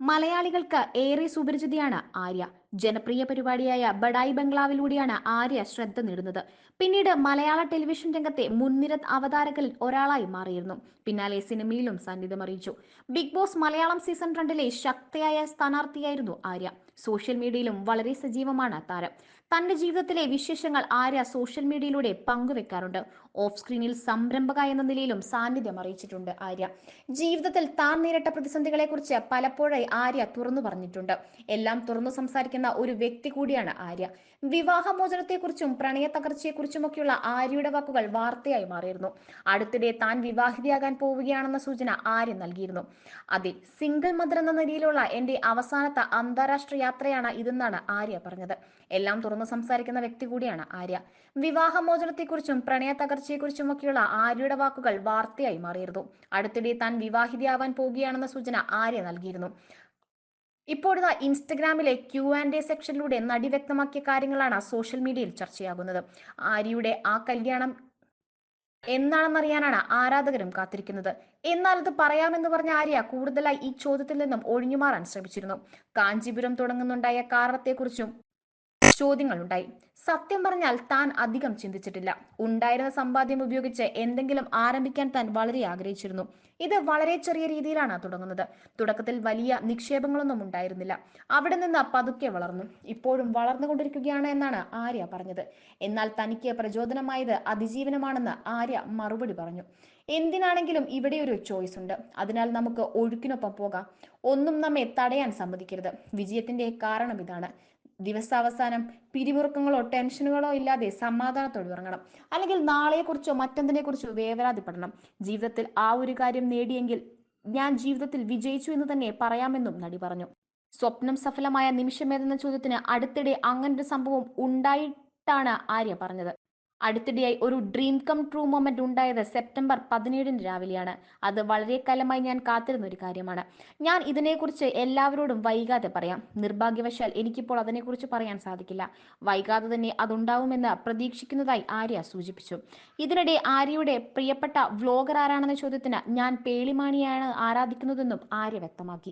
മലയാളികൾക്ക് ഏറെ സുപരിചിതയാണ് ആര്യ. ജനപ്രിയ പരിപാടിയായ ബഡായി ബംഗ്ലാവിലൂടെയാണ് ആര്യ ശ്രദ്ധ നേടുന്നത്. പിന്നീട് മലയാള ടെലിവിഷൻ രംഗത്തെ മുൻനിര അവതാരകരിൽ ഒരാളായി മാറിയിരുന്നു. പിന്നാലെ സിനിമയിലും സാന്നിധ്യം അറിയിച്ചു. ബിഗ് ബോസ് മലയാളം സീസൺ രണ്ടിലെ ശക്തയായ സ്ഥാനാർത്ഥിയായിരുന്നു ആര്യ. സോഷ്യൽ മീഡിയയിലും വളരെ സജീവമാണ് താരം. തന്റെ ജീവിതത്തിലെ വിശേഷങ്ങൾ ആര്യ സോഷ്യൽ മീഡിയയിലൂടെ പങ്കുവെക്കാറുണ്ട്. ഓഫ് സ്ക്രീനിൽ സംരംഭക എന്ന നിലയിലും സാന്നിധ്യം അറിയിച്ചിട്ടുണ്ട് ആര്യ. ജീവിതത്തിൽ താൻ നേരിട്ട പ്രതിസന്ധികളെക്കുറിച്ച് പലപ്പോഴായി ആര്യ തുറന്നു പറഞ്ഞിട്ടുണ്ട്. എല്ലാം തുറന്നു സംസാരിക്കുന്ന ഒരു വ്യക്തി കൂടിയാണ് ആര്യ. വിവാഹമോചനത്തെക്കുറിച്ചും പ്രണയ തകർച്ചയെക്കുറിച്ചുമൊക്കെയുള്ള ആര്യയുടെ വാക്കുകൾ വാർത്തയായി മാറിയിരുന്നു. അടുത്തിടെ താൻ വിവാഹിതയാകാൻ പോവുകയാണെന്ന സൂചന ആര്യ നൽകിയിരുന്നു. അതെ സിംഗിൾ മദർ എന്ന നിലയിലുള്ള എന്റെ അവസാനത്തെ അന്താരാഷ്ട്ര യാത്രയാണ് ഇതെന്നാണ് ആര്യ പറഞ്ഞത്. എല്ലാം തുറന്നു സംസാരിക്കുന്ന വ്യക്തി കൂടിയാണ് ആര്യ. വിവാഹമോചനത്തെക്കുറിച്ചും പ്രണയ തകർച്ചയെക്കുറിച്ചുമൊക്കെയുള്ള ആര്യയുടെ വാക്കുകൾ വാർത്തയായി മാറിയിരുന്നു. അടുത്തിടെ താൻ വിവാഹിതയാവാൻ പോവുകയാണെന്ന സൂചന ആര്യ നൽകിയിരുന്നു. ഇപ്പോഴത്തെ ഇൻസ്റ്റഗ്രാമിലെ ക്യു ആൻഡ് എ സെക്ഷനിലൂടെ നടി വ്യക്തമാക്കിയ കാര്യങ്ങളാണ് സോഷ്യൽ മീഡിയയിൽ ചർച്ചയാകുന്നത്. ആര്യയുടെ ആ കല്യാണം എന്നാണെന്നറിയാനാണ് ആരാധകരും കാത്തിരിക്കുന്നത്. എന്നാൽ അത് പറയാമെന്ന് പറഞ്ഞ ആര്യ കൂടുതലായി ഈ ചോദ്യത്തിൽ നിന്നും ഒഴിഞ്ഞുമാറാൻ ശ്രമിച്ചിരുന്നു. കാഞ്ചീപുരം തുടങ്ങുന്നുണ്ടായ കാരണത്തെക്കുറിച്ചും ചോദ്യങ്ങളുണ്ടായി. സത്യം പറഞ്ഞാൽ താൻ അധികം ചിന്തിച്ചിട്ടില്ല. ഉണ്ടായിരുന്ന സമ്പാദ്യം ഉപയോഗിച്ച് എന്തെങ്കിലും ആരംഭിക്കാൻ താൻ വളരെ ആഗ്രഹിച്ചിരുന്നു. ഇത് വളരെ ചെറിയ രീതിയിലാണ് തുടങ്ങുന്നത്. തുടക്കത്തിൽ വലിയ നിക്ഷേപങ്ങളൊന്നും ഉണ്ടായിരുന്നില്ല. അവിടെ നിന്ന് പതുക്കെ വളർന്നു. ഇപ്പോഴും വളർന്നുകൊണ്ടിരിക്കുകയാണ് എന്നാണ് ആര്യ പറഞ്ഞത്. എന്നാൽ തനിക്ക് പ്രചോദനമായത് അതിജീവനമാണെന്ന് ആര്യ മറുപടി പറഞ്ഞു. എന്തിനാണെങ്കിലും ഇവിടെ ഒരു ചോയ്സ് ഉണ്ട്. അതിനാൽ നമുക്ക് ഒഴുക്കിനൊപ്പം പോകാം. ഒന്നും നമ്മെ തടയാൻ സമ്മതിക്കരുത്. വിജയത്തിന്റെ കാരണം ഇതാണ്. ദിവസാവസാനം പിരിമുറുക്കങ്ങളോ ടെൻഷനുകളോ ഇല്ലാതെ സമാധാനത്തോടെ ഉറങ്ങണം. അല്ലെങ്കിൽ നാളെക്കുറിച്ചോ മറ്റെന്തിനെക്കുറിച്ചോ വേവലാതിപ്പെടണം. ജീവിതത്തിൽ ആ ഒരു കാര്യം നേടിയെങ്കിൽ ഞാൻ ജീവിതത്തിൽ വിജയിച്ചു എന്ന് തന്നെ പറയാമെന്നും നടി പറഞ്ഞു. സ്വപ്നം സഫലമായ നിമിഷമേതെന്ന ചോദ്യത്തിന് അടുത്തിടെ അങ്ങനൊരു സംഭവം ഉണ്ടായിട്ടാണ് ആര്യ പറഞ്ഞത്. അടുത്തിടെയായി ഒരു ഡ്രീം കം ട്രൂ മൊമെന്റ് ഉണ്ടായത് സെപ്റ്റംബർ പതിനേഴിന് രാവിലെയാണ്. അത് വളരെ കാലമായി ഞാൻ കാത്തിരുന്ന ഒരു കാര്യമാണ്. ഞാൻ ഇതിനെക്കുറിച്ച് എല്ലാവരോടും വൈകാതെ പറയാം. നിർഭാഗ്യവശാൽ എനിക്കിപ്പോൾ അതിനെക്കുറിച്ച് പറയാൻ സാധിക്കില്ല. വൈകാതെ തന്നെ അതുണ്ടാവുമെന്ന് പ്രതീക്ഷിക്കുന്നതായി ആര്യ സൂചിപ്പിച്ചു. ഇതിനിടെ ആര്യയുടെ പ്രിയപ്പെട്ട വ്ലോഗർ ആരാണെന്ന ചോദ്യത്തിന് ഞാൻ പേളിമാണിയാണ് ആരാധിക്കുന്നതെന്നും ആര്യ വ്യക്തമാക്കി.